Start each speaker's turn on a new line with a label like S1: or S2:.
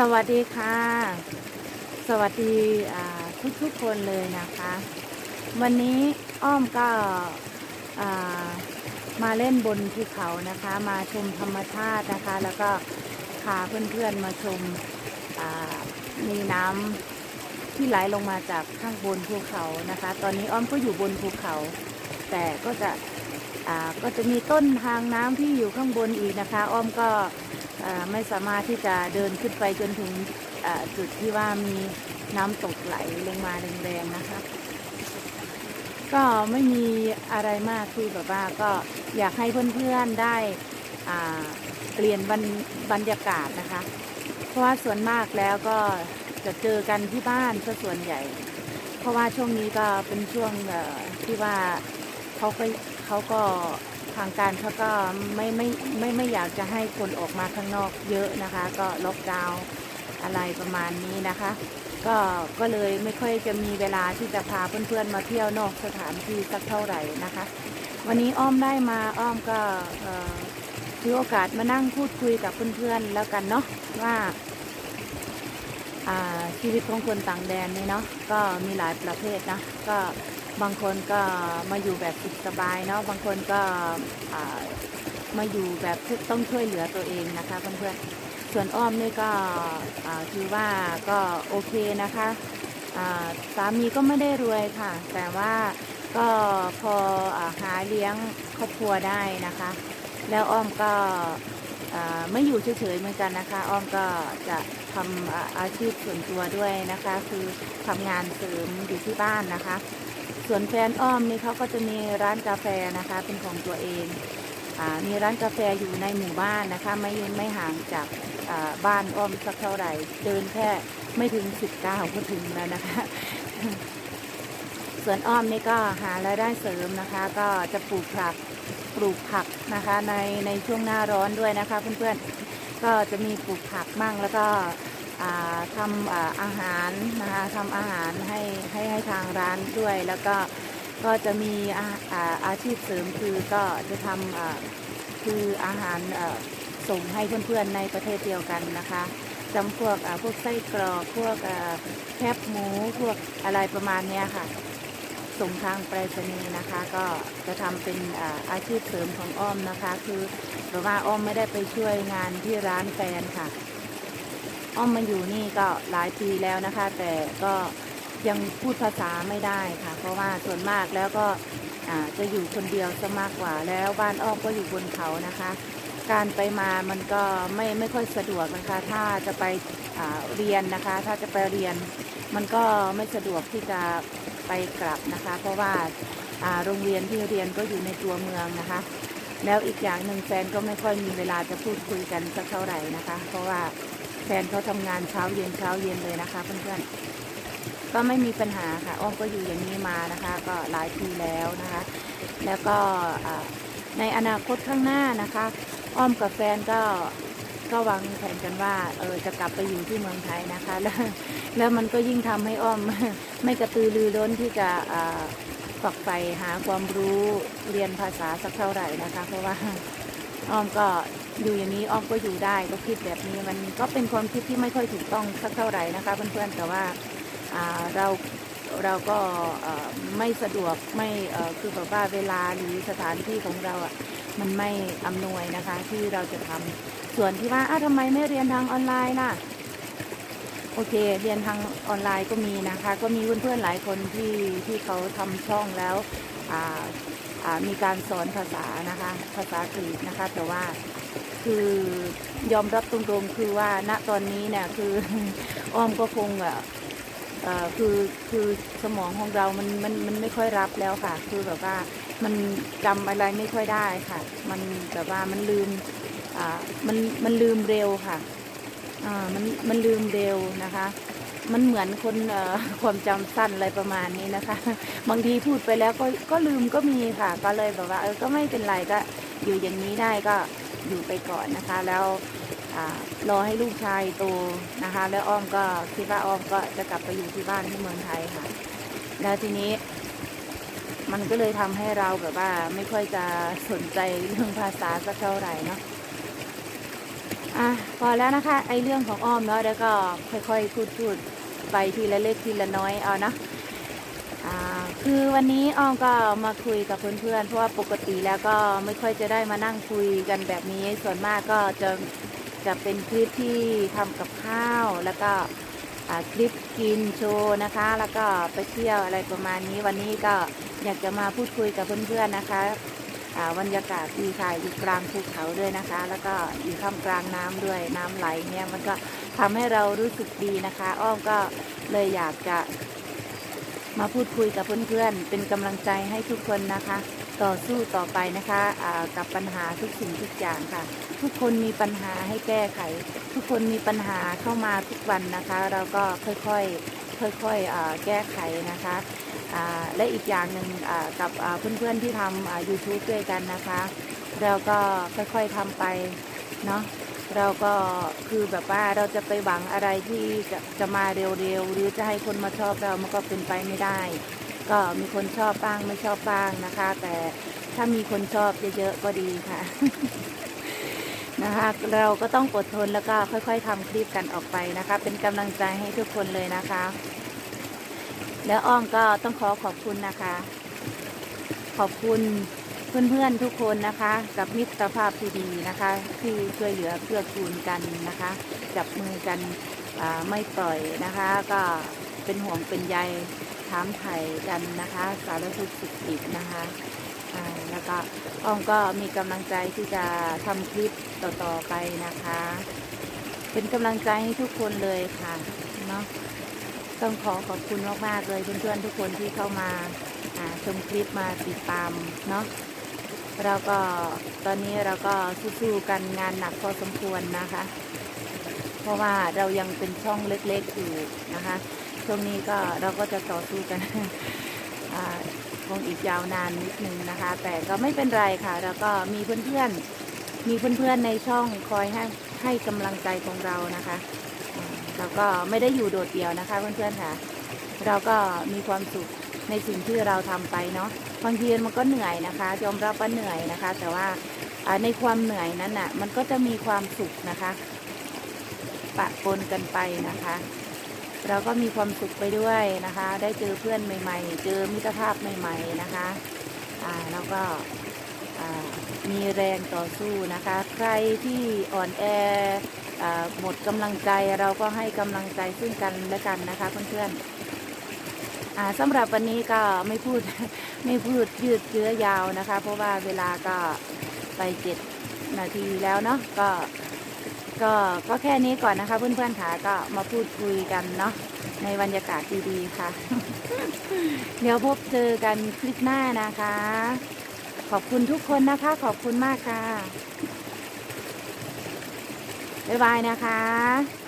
S1: สวัสดีค่ะ สวัสดีทุกทุกคนเลยนะคะ วันนี้อ้อมก็มาเล่นบนภูเขานะคะ มาชมธรรมชาตินะคะ แล้วก็พาเพื่อนๆมาชมมีน้ำที่ไหลลงมาจากข้างบนภูเขานะคะ ตอนนี้อ้อมก็อยู่บนภูเขา แต่ก็จะก็จะมีต้นทางน้ำที่อยู่ข้างบนอีกนะคะ อ้อมก็ ไม่สามารถที่จะเดินขึ้นไปจนถึงจุดที่ว่ามีน้ำตกไหลลงมาแรงๆนะคะ ก็ไม่มีอะไรมากคือแบบว่าก็อยากให้เพื่อนๆได้เปลี่ยนบรรบรรยากาศนะคะ เพราะว่าส่วนมากแล้วก็จะเจอกันที่บ้านซะส่วนใหญ่ เพราะว่าช่วงนี้ก็เป็นช่วงที่ว่าเขาก็เขาก็ ทางการเขาก็ไม่ไม่ไม่ไม่อยากจะให้คนออกมาข้างนอกเยอะนะคะ ก็ล็อกดาวน์อะไรประมาณนี้นะคะ ก็ก็เลยไม่ค่อยจะมีเวลาที่จะพาเพื่อนๆมาเที่ยวนอกสถานที่สักเท่าไหร่นะคะ วันนี้อ้อมได้มาอ้อมก็ถือโอกาสมานั่งพูดคุยกับเพื่อนๆแล้วกันเนาะว่าอ่าชีวิตของคนต่างแดนนี่เนาะก็มีหลายประเภทนะก็ บางคนก็มาอยู่แบบสุขสบายเนาะบางคนก็มาอยู่แบบต้องช่วยเหลือตัวเองนะคะเพื่อนๆส่วนอ้อมนี่ก็อ่าถือว่าก็โอเคนะคะสามีก็ไม่ได้รวยค่ะ แต่ว่าก็พออหาเลี้ยงครอบครัวได้นะคะ แล้วอ้อมก็ไม่อยู่เฉยๆเหมือนกันนะคะ อ้อมก็จะทำออาชีพส่วนตัวด้วยนะคะ คือทำงานเสริมอยู่ที่บ้านนะคะ ส่วนแฟนอ้อมนี่เขาก็จะมีร้านกาแฟนะคะเป็นของตัวเองอมีร้านกาแฟอยู่ในหมู่บ้านนะคะ ไม่ไม่ห่างจากบ้านอ้อมสักเท่าไหร่ เดินแค่ไม่ถึงสิบเก้าก็ถึงแล้วนะคะ ส่วนอ้อมนี่ก็หารายได้เสริมนะคะ ก็จะปลูกผักปลูกผักนะคะในในช่วงหน้าร้อนด้วยนะคะ เพื่อนๆก็จะมีปลูกผักมั่งแล้วก็ ทำอาอาหารนะคะทำอาหารให้ให้ให้ทางร้านด้วย แล้วก็ก็จะมีอาอาอาชีพเสริมคือก็จะทำคืออาหารส่งให้เพื่อนๆในประเทศเดียวกันนะคะจำพวกพวกไส้กรอกพวกแคบหมูพวกอะไรประมาณนี้ค่ะ ส่งทางไปรษณีย์นะคะ ก็จะทำเป็นอาอาชีพเสริมของอ้อมนะคะ คือแบบว่าอ้อมไม่ได้ไปช่วยงานที่ร้านแฟนค่ะ อ้อมมาอยู่นี่ก็หลายปีแล้วนะคะ แต่ก็ยังพูดภาษาไม่ได้ค่ะ เพราะว่าส่วนมากแล้วก็จะอยู่คนเดียวซะมากกว่า แล้วบ้านอ้อมก็อยู่บนเขานะคะ การไปมามันก็ไม่ไม่ค่อยสะดวกนะคะ ถ้าจะไปเรียนนะคะ ถ้าจะไปเรียนมันก็ไม่สะดวกที่จะไปกลับนะคะ เพราะว่าโรงเรียนที่เรียนก็อยู่ในตัวเมืองนะคะ แล้วอีกอย่างหนึ่งแฟนก็ไม่ค่อยมีเวลาจะพูดคุยกันสักเท่าไหร่นะคะ เพราะว่า แฟนเขาทำงานเช้าเย็นเช้าเย็นเลยนะคะเพื่อนๆ ก็ไม่มีปัญหาค่ะ อ้อมก็อยู่อย่างนี้มานะคะ ก็หลายปีแล้วนะคะ แล้วก็ในอนาคตข้างหน้านะคะ อ้อมกับแฟนก็ก็วางแผนกันว่าเออจะกลับไปอยู่ที่เมืองไทยนะคะ แล้วแล้วมันก็ยิ่งทำให้อ้อมไม่กระตือรือร้นที่จะฝักใฝ่หาความรู้เรียนภาษาสักเท่าไหร่นะคะ เพราะว่าอ้อมก็ อยู่อย่างนี้ออมก็อยู่ได้ก็คิดแบบนี้มันก็เป็นความคิดที่ไม่ค่อยถูกต้องสักเท่าไหร่นะคะเพื่อนๆแต่ว่าเราเราก็ไม่สะดวกไม่คือแบบว่าเวลาหรือสถานที่ของเราอะมันไม่อำนวยนะคะที่เราจะทำส่วนที่ว่าอ้าวทำไมไม่เรียนทางออนไลน์ล่ะโอเค เรียนทางออนไลน์ก็มีนะคะ ก็มีเพื่อนๆหลายคนที่ที่เขาทำช่องแล้วมีการสอนภาษานะคะภาษากรีกนะคะแต่ว่า คือยอมรับตรงๆคือว่าณตอนนี้เนี่ยคืออ้อมก็คงอะคือคือสมองของเรามันมันมันไม่ค่อยรับแล้วค่ะ คือแบบว่ามันจำอะไรไม่ค่อยได้ค่ะ มันแบบว่ามันลืมอ่ามันมันลืมเร็วค่ะอ่ามันมันลืมเร็วนะคะ มันเหมือนคนเอ่อความจำสั้นอะไรประมาณนี้นะคะ บางทีพูดไปแล้วก็ก็ลืมก็มีค่ะ ก็เลยแบบว่าเออก็ไม่เป็นไรก็อยู่อย่างนี้ได้ก็ อยู่ไปก่อนนะคะ แล้วรอให้ลูกชายโตนะคะ แล้วอ้อมก็คิดว่าอ้อมก็จะกลับไปอยู่ที่บ้านที่เมืองไทยค่ะ แล้วทีนี้ มันก็เลยทำให้เราแบบว่า ไม่ค่อยจะสนใจเรื่องภาษาสักเท่าไหร่เนาะอะพอแล้วนะคะ ไอเรื่องของอ้อมเนาะเดี๋ยวก็ค่อยๆพูดพูดไปทีละเล็กทีละน้อยเอานะ คือวันนี้อ้อมก็มาคุยกับเพื่อนๆ เพราะว่าปกติแล้วก็ไม่ค่อยจะได้มานั่งคุยกันแบบนี้ ส่วนมากก็จะจะเป็นคลิปที่ทำกับข้าว แล้วก็คลิปกินโชว์นะคะ แล้วก็ไปเที่ยวอะไรประมาณนี้ วันนี้ก็อยากจะมาพูดคุยกับเพื่อนๆนะคะอ่าบรรยากาศดีค่ะอยู่กลางภูเขาด้วยนะคะ แล้วก็อยู่ท่ามกลางน้ำด้วยน้ำไหลเนี่ยมันก็ทำให้เรารู้สึกดีนะคะ อ้อมก็เลยอยากจะ มาพูดคุยกับเพื่อนๆ เป็นกำลังใจให้ทุกคนนะคะ ต่อสู้ต่อไปนะคะอ่ากับปัญหาทุกสิ่งทุกอย่างค่ะ ทุกคนมีปัญหาให้แก้ไข ทุกคนมีปัญหาเข้ามาทุกวันนะคะ เราก็ค่อยๆค่อยๆแก้ไขนะคะและอีกอย่างหนึ่งกับเพื่อนๆที่ทำอ่า YouTube ด้วยกันนะคะ เราก็ค่อยๆทำไปเนาะ เราก็คือแบบว่าเราจะไปหวังอะไรที่จะจะมาเร็วๆ หรือจะให้คนมาชอบเรามันก็เป็นไปไม่ได้ ก็มีคนชอบบ้างไม่ชอบบ้างนะคะ แต่ถ้ามีคนชอบเยอะๆก็ดีค่ะนะคะเราก็ต้องอดทนแล้วก็ค่อย ๆทำคลิปกันออกไปนะคะ เป็นกำลังใจให้ทุกคนเลยนะคะ แล้วอ้อมก็ต้องขอขอบคุณนะคะ ขอบคุณ เพื่อนๆทุกคนนะคะ กับมิตรภาพที่ดีนะคะ ที่ช่วยเหลือเพื่อกูลกันนะคะ จับมือกันไม่ปล่อยนะคะ ก็เป็นห่วงเป็นใยถามไถ่กันนะคะ สารทุกข์สุขดิบนะคะแล้วก็อ้อมก็มีกำลังใจที่จะทำคลิปต่อๆไปนะคะ เป็นกำลังใจให้ทุกคนเลยค่ะเนาะต้องขอขอบคุณมากๆเลยเพื่อนๆทุกคนที่เข้ามาชมคลิปมาติดตามเนาะ เราก็ตอนนี้เราก็สู้ๆกันงานหนักพอสมควรนะคะ เพราะว่าเรายังเป็นช่องเล็กๆอยู่นะคะช่วงนี้ก็เราก็จะต่อสู้กันอ่าคงอีกยาวนานนิดนึงนะคะ แต่ก็ไม่เป็นไรค่ะ แล้วก็มีเพื่อนๆ มีเพื่อนๆในช่องคอยให้ให้กำลังใจของเรานะคะเราก็ไม่ได้อยู่โดดเดี่ยวนะคะเพื่อนๆค่ะ เราก็มีความสุขในสิ่งที่เราทำไปเนาะ บางทีมันก็เหนื่อยนะคะยอมรับว่าเหนื่อยนะคะ แต่ว่าในความเหนื่อยนั้นน่ะ มันก็จะมีความสุขนะคะ ปะปนกันไปนะคะ เราก็มีความสุขไปด้วยนะคะ ได้เจอเพื่อนใหม่ ๆ เจอมิตรภาพใหม่ ๆนะคะอ่าแล้วก็มีแรงต่อสู้นะคะ ใครที่อ่อนแออหมดกำลังใจเราก็ให้กำลังใจซึ่งกันและกันนะคะเพื่อนๆ สำหรับวันนี้ก็ไม่พูดไม่พูดยืดเยื้อยาวนะคะ เพราะว่าเวลาก็ไปเจ็ดนาทีแล้วเนาะก็ก็ก็แค่นี้ก่อนนะคะ เพื่อนๆค่ะก็มาพูดคุยกันเนาะในบรรยากาศดีๆค่ะ เดี๋ยวพบเจอกันคลิปหน้านะคะ ขอบคุณทุกคนนะคะ ขอบคุณมากค่ะบ๊ายบายนะคะ